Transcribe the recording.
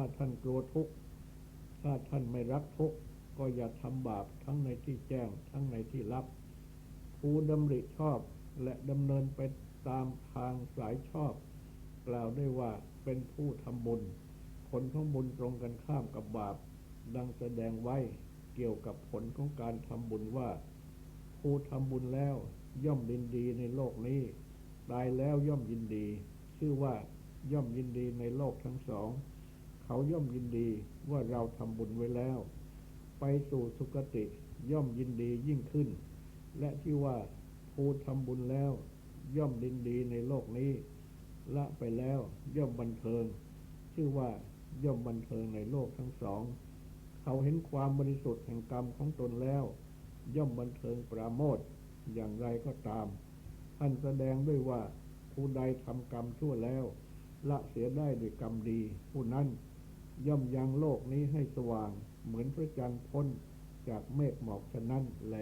ถ้าท่านกลัวทุกข์ ถ้าท่านไม่รักทุกข์ ก็อย่าทำบาปทั้งในที่แจ้ง ทั้งในที่ลับผู้ดำริชอบและดำเนินไปตามทางสายชอบ กล่าวได้ว่าเป็นผู้ทำบุญ ผลของบุญตรงกันข้ามกับบาป ดังแสดงไว้เกี่ยวกับผลของการทำบุญว่า ผู้ทำบุญแล้วย่อมยินดีในโลกนี้ ตายแล้วย่อมยินดี ชื่อว่าย่อมยินดีในโลกทั้งสอง เขาย่อมยินดีว่าเราทำบุญไว้แล้ว ไปสู่สุคติย่อมยินดียิ่งขึ้น และที่ว่าผู้ทำบุญแล้ว ย่อมยินดีในโลกนี้ ละไปแล้วย่อมบันเทิง ชื่อว่าย่อมบันเทิงในโลกทั้งสอง เขาเห็นความบริสุทธิ์แห่งกรรมของตนแล้ว ย่อมบันเทิงปราโมทอย่างไรก็ตาม ท่านแสดงด้วยว่าผู้ใดทำกรรมชั่วแล้ว ละเสียได้ด้วยกรรมดี ผู้นั้น ย่อมยังโลกนี้ให้สว่าง เหมือนพระจันทร์พ้นจากเมฆหมอกฉะนั้นแล